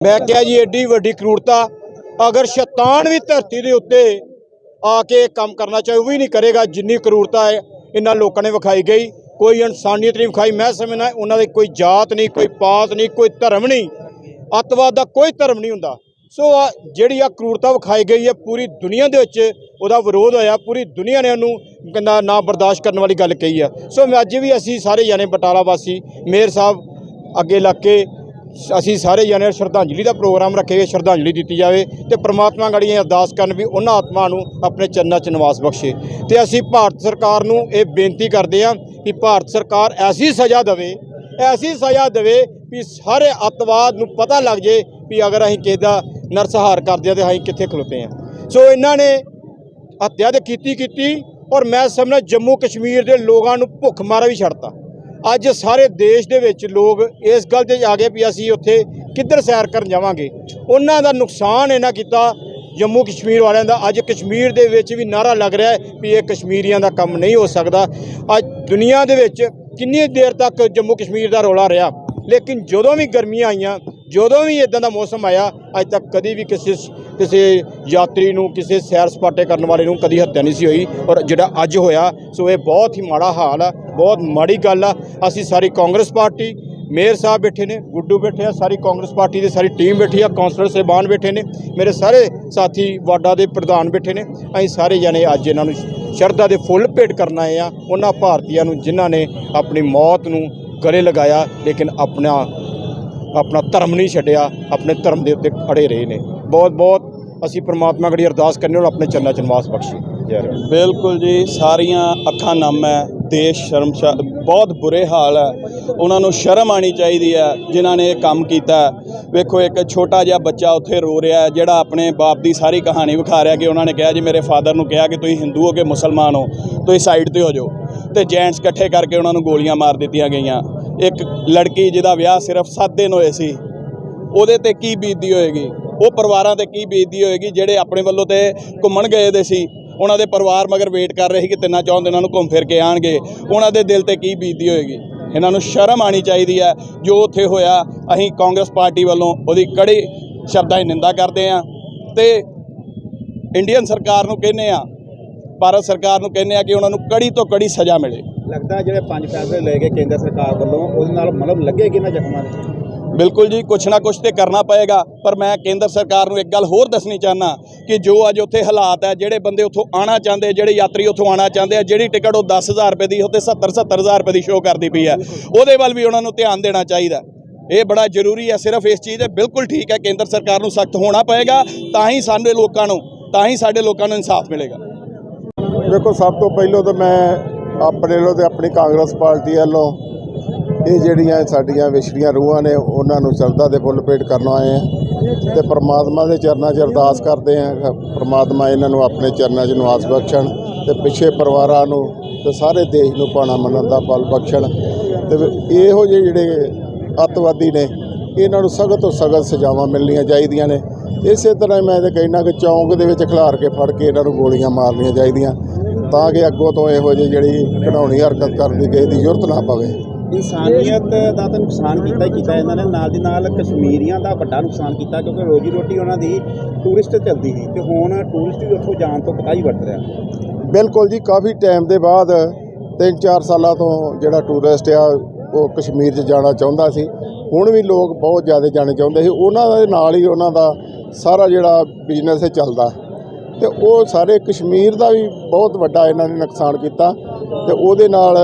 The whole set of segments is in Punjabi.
ਮੈਂ ਕਿਹਾ ਜੀ ਐਡੀ ਵੱਡੀ ਕਰੂਰਤਾ, ਅਗਰ ਸ਼ੈਤਾਨ ਵੀ ਧਰਤੀ ਦੇ ਉੱਤੇ ਆ ਕੇ ਕੰਮ ਕਰਨਾ ਚਾਹੇ ਉਹ ਵੀ ਨਹੀਂ ਕਰੇਗਾ, ਜਿੰਨੀ ਕਰੂਰਤਾ ਹੈ, ਇਹਨਾਂ ਲੋਕਾਂ ਨੇ ਵਿਖਾਈ ਗਈ। ਕੋਈ ਇਨਸਾਨੀਅਤ ਨਹੀਂ ਵਿਖਾਈ, ਮੈਂ ਸਮਝਣਾ ਉਹਨਾਂ ਦੀ ਕੋਈ ਜਾਤ ਨਹੀਂ, ਕੋਈ ਪਾਤ ਨਹੀਂ, ਕੋਈ ਧਰਮ ਨਹੀਂ, ਅੱਤਵਾਦ ਦਾ ਕੋਈ ਧਰਮ ਨਹੀਂ ਹੁੰਦਾ। ਸੋ ਆ ਜਿਹੜੀ ਆ ਕਰੂਰਤਾ ਵਿਖਾਈ ਗਈ ਹੈ, ਪੂਰੀ ਦੁਨੀਆ ਦੇ ਵਿੱਚ ਉਹਦਾ ਵਿਰੋਧ ਹੋਇਆ, ਪੂਰੀ ਦੁਨੀਆ ਨੇ ਉਹਨੂੰ ਕਹਿੰਦਾ ਨਾ ਬਰਦਾਸ਼ਤ ਕਰਨ ਵਾਲੀ ਗੱਲ ਕਹੀ ਆ। ਸੋ ਅੱਜ ਵੀ ਅਸੀਂ ਸਾਰੇ ਜਾਣੇ ਬਟਾਲਾ ਵਾਸੀ, ਮੇਅਰ ਸਾਹਿਬ, ਅੱਗੇ ਲੱਗ ਕੇ ਅਸੀਂ ਸਾਰੇ ਜਣੇ ਸ਼ਰਧਾਂਜਲੀ ਦਾ ਪ੍ਰੋਗਰਾਮ ਰੱਖੇ ਸ਼ਰਧਾਂਜਲੀ ਦਿੱਤੀ ਜਾਵੇ ਤੇ ਪ੍ਰਮਾਤਮਾ ਗੜੀ ਅਰਦਾਸ ਕਰਨ ਵੀ ਉਹਨਾਂ ਆਤਮਾ ਨੂੰ ਆਪਣੇ ਚਰਨਾਂ 'ਚ ਨਿਵਾਸ ਬਖਸ਼ੇ। ਤੇ ਅਸੀਂ ਭਾਰਤ ਸਰਕਾਰ ਨੂੰ ਇਹ ਬੇਨਤੀ ਕਰਦੇ ਹਾਂ ਕਿ ਭਾਰਤ ਸਰਕਾਰ ਐਸੀ ਸਜ਼ਾ ਦੇਵੇ, ਐਸੀ ਸਜ਼ਾ ਦੇਵੇ ਵੀ ਸਾਰੇ ਅੱਤਵਾਦ ਨੂੰ ਪਤਾ ਲੱਗ ਜੇ ਵੀ ਅਗਰ ਅਸੀਂ ਕਿਸੇ ਦਾ ਨਰਸਹਾਰ ਕਰਦੇ ਆ ਤੇ ਅਸੀਂ ਕਿੱਥੇ ਖਲੋਤੇ ਆ ਸੋ ਇਹਨਾਂ ਨੇ ਹੱਤਿਆ ਤੇ ਕੀਤੀ ਕੀਤੀ ਔਰ ਮੈਂ ਸਮਝਦਾ ਜੰਮੂ ਕਸ਼ਮੀਰ ਦੇ ਲੋਕਾਂ ਨੂੰ ਭੁੱਖ ਮਾਰਾ ਵੀ ਛੱਡਤਾ। ਅੱਜ ਸਾਰੇ ਦੇਸ਼ ਦੇ ਵਿੱਚ ਲੋਕ ਇਸ ਗੱਲ ਤੇ ਆ ਗਏ ਵੀ ਅਸੀਂ ਉੱਥੇ ਕਿੱਧਰ ਸੈਰ ਕਰਨ ਜਾਵਾਂਗੇ। ਉਹਨਾਂ ਦਾ ਨੁਕਸਾਨ ਇਹਨਾਂ ਕੀਤਾ, ਜੰਮੂ ਕਸ਼ਮੀਰ ਵਾਲਿਆਂ ਦਾ। ਅੱਜ ਕਸ਼ਮੀਰ ਦੇ ਵਿੱਚ ਵੀ ਨਾਰਾ ਲੱਗ ਰਿਹਾ ਹੈ ਵੀ ਇਹ ਕਸ਼ਮੀਰੀਆਂ ਦਾ ਕੰਮ ਨਹੀਂ ਹੋ ਸਕਦਾ। ਅੱਜ ਦੁਨੀਆ ਦੇ ਵਿੱਚ ਕਿੰਨੀ ਦੇਰ ਤੱਕ ਜੰਮੂ ਕਸ਼ਮੀਰ ਦਾ ਰੌਲਾ ਰਿਹਾ। ਲੇਕਿਨ ਜਦੋਂ ਵੀ ਗਰਮੀਆਂ ਆਈਆਂ, ਜਦੋਂ ਵੀ ਇਦਾਂ ਦਾ ਮੌਸਮ ਆਇਆ, ਅੱਜ ਤੱਕ ਕਦੀ ਵੀ ਕਿਸੇ ਕਿਸੇ ਯਾਤਰੀ ਨੂੰ, ਕਿਸੇ ਸੈਰ ਸਪਾਟੇ ਕਰਨ ਵਾਲੇ ਨੂੰ ਕਦੀ ਹੱਤਿਆ ਨਹੀਂ ਸੀ ਹੋਈ। ਔਰ ਜਿਹੜਾ ਅੱਜ ਹੋਇਆ, ਸੋ ਇਹ ਬਹੁਤ ਹੀ ਮਾੜਾ ਹਾਲ ਆ। ਬਹੁਤ ਮਾੜੀ ਗੱਲ ਆ। ਅਸੀਂ ਸਾਰੀ ਕਾਂਗਰਸ ਪਾਰਟੀ, ਮੇਅਰ ਸਾਹਿਬ ਬੈਠੇ ਨੇ, ਗੁੱਡੂ ਬੈਠੇ ਆ, ਸਾਰੀ ਕਾਂਗਰਸ ਪਾਰਟੀ ਦੀ ਸਾਰੀ ਟੀਮ ਬੈਠੀ ਆ ਕਾਉਂਸਲਰ ਸਾਹਿਬਾਨ ਬੈਠੇ ਨੇ, ਮੇਰੇ ਸਾਰੇ ਸਾਥੀ ਵਾਰਡਾਂ ਦੇ ਪ੍ਰਧਾਨ ਬੈਠੇ ਨੇ, ਅਸੀਂ ਸਾਰੇ ਜਣੇ ਅੱਜ ਇਹਨਾਂ ਨੂੰ ਸ਼ਰਧਾ ਦੇ ਫੁੱਲ ਭੇਟ ਕਰਨ ਆਏ ਆ, ਉਹਨਾਂ ਭਾਰਤੀਆਂ ਨੂੰ ਜਿਨ੍ਹਾਂ ਨੇ ਆਪਣੀ ਮੌਤ ਨੂੰ ਗਲੇ ਲਗਾਇਆ, ਲੇਕਿਨ ਆਪਣਾ ਆਪਣਾ ਧਰਮ ਨਹੀਂ ਛੱਡਿਆ, ਆਪਣੇ ਧਰਮ ਦੇ ਉੱਤੇ ਅੜੇ ਰਹੇ ਨੇ। ਬਹੁਤ ਬਹੁਤ ਅਸੀਂ ਪ੍ਰਮਾਤਮਾ ਗੜੀ ਅਰਦਾਸ ਕਰਨੇ ਹੁਣ ਆਪਣੇ ਚੰਨਾ ਚਨਵਾਸ ਬਖਸ਼ੀ ਜੈ ਬਿਲਕੁਲ ਜੀ, ਸਾਰੀਆਂ ਅੱਖਾਂ ਨਮ ਹੈ। ਦੇਸ਼ ਸ਼ਰਮਸ਼ਾ, ਬਹੁਤ ਬੁਰੇ ਹਾਲ ਹੈ। ਉਹਨਾਂ ਨੂੰ ਸ਼ਰਮ ਆਣੀ ਚਾਹੀਦੀ ਹੈ, ਜਿਨ੍ਹਾਂ ਨੇ ਇਹ ਕੰਮ ਕੀਤਾ ਵੇਖੋ, ਇੱਕ ਛੋਟਾ ਜਿਹਾ ਬੱਚਾ ਉੱਥੇ ਰੋ ਰਿਹਾ ਜਿਹੜਾ ਆਪਣੇ ਬਾਪ ਦੀ ਸਾਰੀ ਕਹਾਣੀ ਵਿਖਾ ਰਿਹਾ ਕਿ ਉਹਨਾਂ ਨੇ ਕਿਹਾ ਜੀ, ਮੇਰੇ ਫਾਦਰ ਨੂੰ ਕਿਹਾ ਕਿ ਤੁਸੀਂ ਹਿੰਦੂ ਹੋ ਕੇ ਮੁਸਲਮਾਨ ਹੋ, ਤੁਸੀਂ ਸਾਈਡ ਤੇ ਹੋ ਜਾਓ। ਤੇ ਜੈਂਟਸ ਇਕੱਠੇ ਕਰਕੇ ਉਹਨਾਂ ਨੂੰ ਗੋਲੀਆਂ ਮਾਰ ਦਿੱਤੀਆਂ ਗਈਆਂ। ਇੱਕ ਲੜਕੀ ਜਿਹਦਾ ਵਿਆਹ ਸਿਰਫ 7 ਦਿਨ ਹੋਏ ਸੀ, ਉਹਦੇ ਤੇ ਕੀ ਬੀਤਦੀ ਹੋਏਗੀ? ਉਹ ਪਰਿਵਾਰਾਂ ਤੇ ਕੀ ਬੀਤਦੀ ਹੋਏਗੀ, ਜਿਹੜੇ ਆਪਣੇ ਵੱਲੋਂ ਤੇ ਘੁੰਮਣ ਗਏ ਦੇ ਸੀ? ਉਹਨਾਂ ਦੇ ਪਰਿਵਾਰ ਮਗਰ ਵੇਟ ਕਰ ਰਹੇ ਸੀ ਕਿ ਤਿੰਨਾਂ ਚੌਂ ਦਿਨਾਂ ਨੂੰ ਘੁੰਮ ਫਿਰ ਕੇ ਆਣਗੇ। ਉਹਨਾਂ ਦੇ ਦਿਲ ਤੇ ਕੀ ਬੀਤਦੀ ਹੋਏਗੀ? ਇਹਨਾਂ ਨੂੰ ਸ਼ਰਮ ਆਣੀ ਚਾਹੀਦੀ ਹੈ। ਜੋ ਉੱਥੇ ਹੋਇਆ, ਅਸੀਂ ਕਾਂਗਰਸ ਪਾਰਟੀ ਵੱਲੋਂ ਉਹਦੀ ਕੜੀ ਸ਼ਬਦਾਂ ਦੀ ਨਿੰਦਾ ਕਰਦੇ ਹਾਂ ਤੇ ਇੰਡੀਅਨ ਸਰਕਾਰ ਨੂੰ ਕਹਿੰਦੇ ਆ ਭਾਰਤ ਸਰਕਾਰ ਨੂੰ ਕਹਿੰਦੇ ਆ ਕਿ ਉਹਨਾਂ ਨੂੰ ਕੜੀ ਤੋਂ ਕੜੀ ਸਜ਼ਾ ਮਿਲੇ। ਲੱਗਦਾ ਜਿਹੜੇ ਪੰਜ ਫੈਸਲੇ ਲਏ ਗਏ ਕੇਂਦਰ ਸਰਕਾਰ ਵੱਲੋਂ ਉਹਦੇ ਨਾਲ ਮਤਲਬ ਲੱਗੇਗੀ ਨਾ ਜ਼ਖਮਾਂ ਦੇ? ਬਿਲਕੁਲ ਜੀ, ਕੁਛ ਨਾ ਕੁਛ ਤੇ ਕਰਨਾ ਪਏਗਾ। ਪਰ ਮੈਂ ਕੇਂਦਰ ਸਰਕਾਰ ਨੂੰ ਇੱਕ ਗੱਲ ਹੋਰ ਦੱਸਣੀ ਚਾਹਨਾ ਕਿ ਜੋ ਅੱਜ ਉੱਥੇ ਹਾਲਾਤ ਹੈ ਜਿਹੜੇ ਬੰਦੇ ਉੱਥੋਂ ਆਣਾ ਚਾਹੁੰਦੇ ਜਿਹੜੇ ਯਾਤਰੀ ਉੱਥੋਂ ਆਣਾ ਚਾਹੁੰਦੇ ਆ, ਜਿਹੜੀ ਟਿਕਟ ਉਹ 10000 ਰੁਪਏ ਦੀ ਉੱਥੇ 70 70000 ਰੁਪਏ ਦੀ ਸ਼ੋਅ ਕਰਦੀ ਪਈ ਹੈ ਉਹਦੇ ਵੱਲ ਵੀ ਉਹਨਾਂ ਨੂੰ ਧਿਆਨ ਦੇਣਾ ਚਾਹੀਦਾ। ਇਹ ਬੜਾ ਜ਼ਰੂਰੀ ਹੈ ਸਿਰਫ ਇਸ ਚੀਜ਼ ਦੇ ਬਿਲਕੁਲ ਠੀਕ ਹੈ ਕੇਂਦਰ ਸਰਕਾਰ ਨੂੰ ਸਖਤ ਹੋਣਾ ਪਏਗਾ, ਤਾਂ ਹੀ ਸਾਡੇ ਲੋਕਾਂ ਨੂੰ, ਤਾਂ ਹੀ ਸਾਡੇ ਲੋਕਾਂ ਨੂੰ ਇਨਸਾਫ ਮਿਲੇਗਾ। ਦੇਖੋ, ਸਭ ਤੋਂ ਪਹਿਲਾਂ ਤਾਂ ਮੈਂ ਆਪਣੇ ਵੱਲੋਂ ਤੇ ਆਪਣੀ ਕਾਂਗਰਸ ਪਾਰਟੀ ਵੱਲੋਂ ਇਹ ਜਿਹੜੀਆਂ ਸਾਡੀਆਂ ਵਿਛੜੀਆਂ ਰੂਹਾਂ ਨੇ, ਉਹਨਾਂ ਨੂੰ ਸ਼ਰਧਾ ਦੇ ਫੁੱਲ ਭੇਟ ਕਰਨ ਆਏ ਆ ਤੇ ਪ੍ਰਮਾਤਮਾ ਦੇ ਚਰਨਾਂ 'ਚ ਅਰਦਾਸ ਕਰਦੇ ਆ ਪ੍ਰਮਾਤਮਾ ਇਹਨਾਂ ਨੂੰ ਆਪਣੇ ਚਰਨਾਂ 'ਚ ਨਿਵਾਸ ਬਖਸ਼ਣ ਤੇ ਪਿੱਛੇ ਪਰਿਵਾਰਾਂ ਨੂੰ ਤੇ ਸਾਰੇ ਦੇਸ਼ ਨੂੰ ਪਾਣਾ ਮੰਨਣ ਦਾ ਬਲ ਬਖਸ਼ਣ ਤੇ ਇਹੋ ਜਿਹੇ ਜਿਹੜੇ ਅੱਤਵਾਦੀ ਨੇ, ਇਹਨਾਂ ਨੂੰ ਸਖਤ ਤੋਂ ਸਖਤ ਸਜ਼ਾਵਾਂ ਮਿਲਣੀਆਂ ਚਾਹੀਦੀਆਂ ਨੇ। ਇਸੇ ਤਰ੍ਹਾਂ ਹੀ ਮੈਂ ਤੇ ਕਹਿਣਾ ਕਿ ਚੌਂਕ ਦੇ ਵਿੱਚ ਖਿਲਾਰ ਕੇ ਫੜ ਕੇ ਇਹਨਾਂ ਨੂੰ ਗੋਲੀਆਂ ਮਾਰਨੀਆਂ ਚਾਹੀਦੀਆਂ ਤਾਂ ਕਿ ਅੱਗੋਂ ਤੋਂ ਇਹੋ ਜਿਹੇ ਜਿਹੜੀ ਘਿਨਾਉਣੀ ਹਰਕਤ ਕਰਨ ਦੀ ਕਿਸੇ ਦੀ ਜ਼ਰੂਰਤ ਨਾ ਪਵੇ। ਇਨਸਾਨੀਅਤ ਦਾ ਤਾਂ ਨੁਕਸਾਨ ਕੀਤਾ ਹੀ ਕੀਤਾ। ਇਹਨਾਂ ਨੇ ਨਾਲ ਦੀ ਨਾਲ ਕਸ਼ਮੀਰੀਆਂ ਦਾ ਵੱਡਾ ਨੁਕਸਾਨ ਕੀਤਾ ਕਿਉਂਕਿ ਰੋਜੀ ਰੋਟੀ ਉਹਨਾਂ ਦੀ ਟੂਰਿਸਟ ਚੱਲਦੀ ਸੀ ਤੇ ਹੁਣ ਟੂਰਿਸਟ ਵੀ ਉੱਥੋਂ ਜਾਣ ਤੋਂ ਪਤਾ ਹੀ ਵਰਤ ਰਿਹਾ। ਬਿਲਕੁਲ ਜੀ, ਕਾਫੀ ਟਾਈਮ ਦੇ ਬਾਅਦ 3-4 ਸਾਲਾਂ ਤੋਂ ਜਿਹੜਾ ਟੂਰਿਸਟ ਆ, ਉਹ ਕਸ਼ਮੀਰ 'ਚ ਜਾਣਾ ਚਾਹੁੰਦਾ ਸੀ। ਹੁਣ ਵੀ ਲੋਕ ਬਹੁਤ ਜ਼ਿਆਦਾ ਜਾਣੇ ਚਾਹੁੰਦੇ ਸੀ। ਉਹਨਾਂ ਦੇ ਨਾਲ ਹੀ ਉਹਨਾਂ ਦਾ ਸਾਰਾ ਜਿਹੜਾ ਬਿਜ਼ਨਸ ਹੈ ਚੱਲਦਾ। ਤੇ ਉਹ ਸਾਰੇ ਕਸ਼ਮੀਰ ਦਾ ਵੀ ਬਹੁਤ ਵੱਡਾ ਇਹਨਾਂ ਨੇ ਨੁਕਸਾਨ ਕੀਤਾ। ਤੇ ਉਹਦੇ ਨਾਲ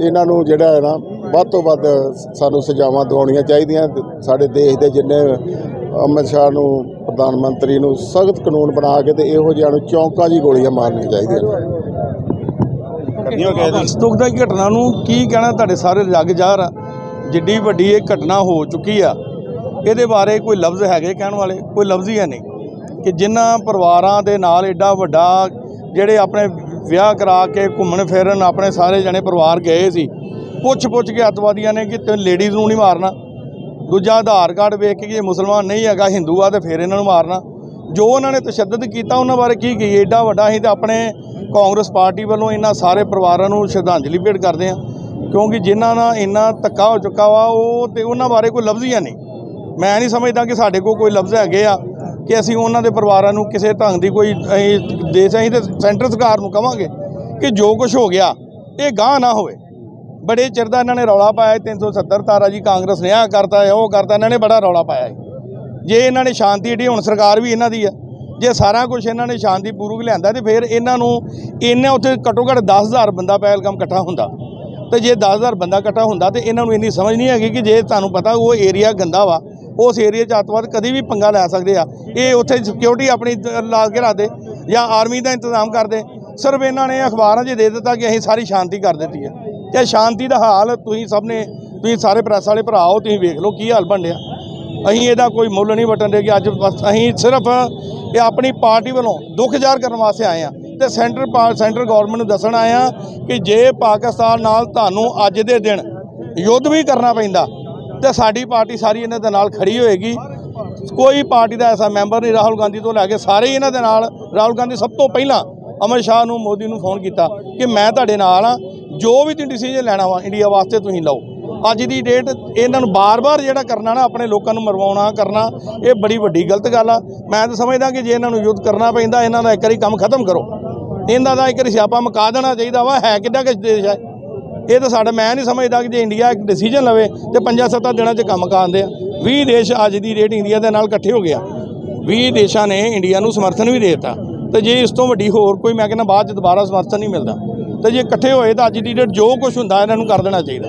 ਇਹਨਾਂ ਨੂੰ ਜਿਹੜਾ ਹੈ ਨਾ ਵੱਧ ਤੋਂ ਵੱਧ ਸਾਨੂੰ ਸਜ਼ਾਵਾਂ ਦਿਵਾਉਣੀਆਂ ਚਾਹੀਦੀਆਂ ਸਾਡੇ ਦੇਸ਼ ਦੇ ਜਿੰਨੇ ਅਮਿਤ ਸ਼ਾਹ ਨੂੰ ਪ੍ਰਧਾਨ ਮੰਤਰੀ ਨੂੰ ਸਖਤ ਕਾਨੂੰਨ ਬਣਾ ਕੇ ਤੇ ਇਹੋ ਜਿਹਿਆਂ ਨੂੰ ਚੌਂਕਾਂ ਹੀ ਗੋਲੀਆਂ ਮਾਰਨੀਆਂ ਚਾਹੀਦੀਆਂ। ਇਸ ਦੁੱਖ ਦੀ ਘਟਨਾ ਨੂੰ ਕੀ ਕਹਿਣਾ ਤੁਹਾਡੇ ਸਾਰੇ ਜਾਹਰ ਆ? ਜਿੱਡੀ ਵੱਡੀ ਇਹ ਘਟਨਾ ਹੋ ਚੁੱਕੀ ਆ ਇਹਦੇ ਬਾਰੇ ਕੋਈ ਲਫ਼ਜ਼ ਹੈਗੇ ਕਹਿਣ ਵਾਲੇ? ਕੋਈ ਲਫ਼ਜ਼ ਹੀ ਹੈ ਨਹੀਂ ਕਿ ਜਿਨ੍ਹਾਂ ਪਰਿਵਾਰਾਂ ਦੇ ਨਾਲ ਐਡਾ ਵੱਡਾ ਜਿਹੜੇ ਆਪਣੇ ਵਿਆਹ ਕਰਾ ਕੇ ਘੁੰਮਣ ਫਿਰਨ ਆਪਣੇ ਸਾਰੇ ਜਣੇ ਪਰਿਵਾਰ ਗਏ ਸੀ ਪੁੱਛ ਪੁੱਛ ਕੇ ਅੱਤਵਾਦੀਆਂ ਨੇ ਕਿ ਤੇ ਲੇਡੀਜ਼ ਨੂੰ ਨਹੀਂ ਮਾਰਨਾ। ਦੂਜਾ ਆਧਾਰ ਕਾਰਡ ਵੇਖ ਕੇ ਕਿ ਇਹ ਮੁਸਲਮਾਨ ਨਹੀਂ ਹੈਗਾ, ਹਿੰਦੂ ਆ ਤੇ ਫਿਰ ਇਹਨਾਂ ਨੂੰ ਮਾਰਨਾ। ਜੋ ਉਹਨਾਂ ਨੇ ਤਸ਼ੱਦਦ ਕੀਤਾ, ਉਹਨਾਂ ਬਾਰੇ ਕੀ ਕਹੀਏ? ਐਡਾ ਵੱਡਾ ਅਸੀਂ ਤਾਂ ਆਪਣੇ ਕਾਂਗਰਸ ਪਾਰਟੀ ਵੱਲੋਂ ਇਹਨਾਂ ਸਾਰੇ ਪਰਿਵਾਰਾਂ ਨੂੰ ਸ਼ਰਧਾਂਜਲੀ ਭੇਟ ਕਰਦੇ ਹਾਂ। ਕਿਉਂਕਿ ਜਿਨ੍ਹਾਂ ਨਾਲ ਇੰਨਾ ਧੱਕਾ ਹੋ ਚੁੱਕਾ ਵਾ, ਉਹ ਤੇ ਉਹਨਾਂ ਬਾਰੇ ਕੋਈ ਲਫ਼ਜ਼ ਹੀ ਹੈ ਨਹੀਂ। ਮੈਂ ਨਹੀਂ ਸਮਝਦਾ ਕਿ ਸਾਡੇ ਕੋਲ ਕੋਈ ਲਫ਼ਜ਼ ਹੈਗੇ ਆ ਕਿ ਅਸੀਂ ਉਹਨਾਂ ਦੇ ਪਰਿਵਾਰਾਂ ਨੂੰ ਕਿਸੇ ਢੰਗ ਦੀ ਕੋਈ ਅਸੀਂ ਦੇਸ਼, ਅਸੀਂ ਤੇ ਸੈਂਟਰ ਸਰਕਾਰ ਨੂੰ ਕਵਾਂਗੇ ਕਿ ਜੋ ਕੁਝ ਹੋ ਗਿਆ, ਇਹ ਗਾਹ ਨਾ ਹੋਵੇ। ਬੜੇ ਚਿਰ ਦਾ ਇਹਨਾਂ ਨੇ ਰੌਲਾ ਪਾਇਆ 370 ਤਾਰਾ ਜੀ ਕਾਂਗਰਸ ਨੇ ਆਹ ਕਰਤਾ ਉਹ ਕਰਤਾ, ਇਹਨਾਂ ਨੇ ਬੜਾ ਰੌਲਾ ਪਾਇਆ ਹੈ ਜੇ ਇਹਨਾਂ ਨੇ ਸ਼ਾਂਤੀ ਢੀ ਹੁਣ ਸਰਕਾਰ ਵੀ ਇਹਨਾਂ ਦੀ ਹੈ, ਜੇ ਸਾਰਾ ਕੁਝ ਇਹਨਾਂ ਨੇ ਸ਼ਾਂਤੀ ਪੂਰਵਕ ਲਿਆਂਦਾ ਤੇ ਫਿਰ ਇਹਨਾਂ ਨੂੰ ਇਹਨਾਂ ਉੱਥੇ ਘੱਟੋ ਘੱਟ 10000 ਬੰਦਾ ਪਹਿਲਗਾਮ ਇਕੱਠਾ ਹੁੰਦਾ। ਤੇ ਜੇ 10000 ਬੰਦਾ ਇਕੱਠਾ ਹੁੰਦਾ ਤੇ ਇਹਨਾਂ ਨੂੰ ਇੰਨੀ ਸਮਝ ਨਹੀਂ ਹੈਗੀ ਕਿ ਜੇ ਤੁਹਾਨੂੰ ਪਤਾ ਉਹ ਏਰੀਆ ਗੰਦਾ ਵਾ, ਉਸ ਏਰੀਆ 'ਚ ਅੱਤਵਾਦ ਕਦੀ ਵੀ ਪੰਗਾ ਲੈ ਸਕਦੇ ਆ। ਇਹ ਉੱਥੇ ਸਿਕਿਉਰਿਟੀ ਆਪਣੀ ਲਾ ਕੇ ਰੱਖਦੇ ਜਾਂ ਆਰਮੀ ਦਾ ਇੰਤਜ਼ਾਮ ਕਰਦੇ। ਸਿਰਫ ਇਹਨਾਂ ਨੇ ਅਖਬਾਰਾਂ 'ਚ ਦੇ ਦਿੱਤਾ ਕਿ ਅਸੀਂ ਸਾਰੀ ਸ਼ਾਂਤੀ ਕਰ ਦਿੱਤੀ ਹੈ। ਤੇ ਸ਼ਾਂਤੀ ਦਾ ਹਾਲ ਤੁਸੀਂ ਸਭ ਨੇ ਤੁਸੀਂ ਸਾਰੇ ਪ੍ਰੈਸ ਵਾਲੇ ਭਰਾ ਹੋ, ਤੁਸੀਂ ਵੇਖ ਲਓ ਕੀ ਹਾਲ ਬਣ ਰਿਹਾ। ਅਸੀਂ ਇਹਦਾ ਕੋਈ ਮੁੱਲ ਨਹੀਂ ਵਟਣ ਦੇ ਕਿ ਅੱਜ ਬਸ ਅਸੀਂ ਸਿਰਫ ਇਹ ਆਪਣੀ ਪਾਰਟੀ ਵੱਲੋਂ ਦੁੱਖ ਜ਼ਾਹਰ ਕਰਨ ਵਾਸਤੇ ਆਏ ਆ ਤੇ ਸੈਂਟਰ ਪਾ- ਸੈਂਟਰ ਗਵਰਨਮੈਂਟ ਨੂੰ ਦੱਸਣ ਆਏ ਆ ਕਿ ਜੇ ਪਾਕਿਸਤਾਨ ਨਾਲ ਤੁਹਾਨੂੰ ਅੱਜ ਦੇ ਦਿਨ ਯੁੱਧ ਵੀ ਕਰਨਾ ਪੈਂਦਾ, ਤੇ ਸਾਡੀ ਪਾਰਟੀ ਸਾਰੀ ਇਹਨਾਂ ਦੇ ਨਾਲ ਖੜੀ ਹੋਏਗੀ। ਕੋਈ ਪਾਰਟੀ ਦਾ ਐਸਾ ਮੈਂਬਰ ਨਹੀਂ, ਰਾਹੁਲ ਗਾਂਧੀ ਤੋਂ ਲੈ ਕੇ ਸਾਰੇ ਹੀ ਇਹਨਾਂ ਦੇ ਨਾਲ, ਰਾਹੁਲ ਗਾਂਧੀ ਸਭ ਤੋਂ ਪਹਿਲਾਂ ਅਮਰ ਸ਼ਾਹ ਨੂੰ, ਮੋਦੀ ਨੂੰ ਫੋਨ ਕੀਤਾ ਕਿ ਮੈਂ ਤੁਹਾਡੇ ਨਾਲ ਆ ਜੋ ਵੀ ਤੁਸੀਂ ਡਿਸੀਜਨ ਲੈਣਾ ਵਾ ਇੰਡੀਆ ਵਾਸਤੇ ਤੁਸੀਂ ਲਓ। ਅੱਜ ਦੀ ਡੇਟ ਇਹਨਾਂ ਨੂੰ ਬਾਰ-ਬਾਰ ਜਿਹੜਾ ਕਰਨਾ ਨਾ, ਆਪਣੇ ਲੋਕਾਂ ਨੂੰ ਮਰਵਾਉਣਾ, ਕਰਨਾ, ਇਹ ਬੜੀ ਵੱਡੀ ਗਲਤ ਗੱਲ ਆ। ਮੈਂ ਤਾਂ ਸਮਝਦਾ ਕਿ ਜੇ ਇਹਨਾਂ ਨੂੰ ਯੁੱਧ ਕਰਨਾ ਪੈਂਦਾ, ਇਹਨਾਂ ਦਾ ਇੱਕ ਵਾਰੀ ਕੰਮ ਖਤਮ ਕਰੋ। ਇਹਨਾਂ ਦਾ ਇੱਕ ਵਾਰੀ ਸਿਆਪਾ ਮੁਕਾ ਦੇਣਾ ਚਾਹੀਦਾ ਵਾ, ਹੈ ਕਿੱਡਾ ਕਿਸ ਦੇਸ਼ ਹੈ ਇਹ ਤਾਂ ਸਾਡਾ, ਮੈਂ ਨਹੀਂ ਸਮਝਦਾ ਕਿ ਜੇ ਇੰਡੀਆ ਇੱਕ ਡਿਸੀਜਨ ਲਵੇ, ਤੇ ਪੰਜਾਂ ਸੱਤਾਂ ਦਿਨਾਂ 'ਚ ਕੰਮ ਕਾਂਦੇ ਆ। 20 ਦੇਸ਼ ਅੱਜ ਦੀ ਡੇਟ ਇੰਡੀਆ ਦੇ ਨਾਲ ਇਕੱਠੇ ਹੋ ਗਿਆ 20 ਦੇਸ਼ਾਂ ਨੇ ਇੰਡੀਆ ਨੂੰ ਸਮਰਥਨ ਵੀ ਦੇ ਦਿੱਤਾ। ਤੇ ਜੇ ਇਸ ਤੋਂ ਵੱਡੀ ਹੋਰ ਕੋਈ, ਮੈਂ ਕਹਿੰਦਾ ਬਾਅਦ 'ਚ ਦੁਬਾਰਾ ਸਮਰਥਨ ਨਹੀਂ ਮਿਲਦਾ। ਤੇ ਜੇ ਇਕੱਠੇ ਹੋਏ ਤਾਂ ਅੱਜ ਦੀ ਡੇਟ ਜੋ ਕੁਝ ਹੁੰਦਾ ਇਹਨਾਂ ਨੂੰ ਕਰ ਦੇਣਾ ਚਾਹੀਦਾ।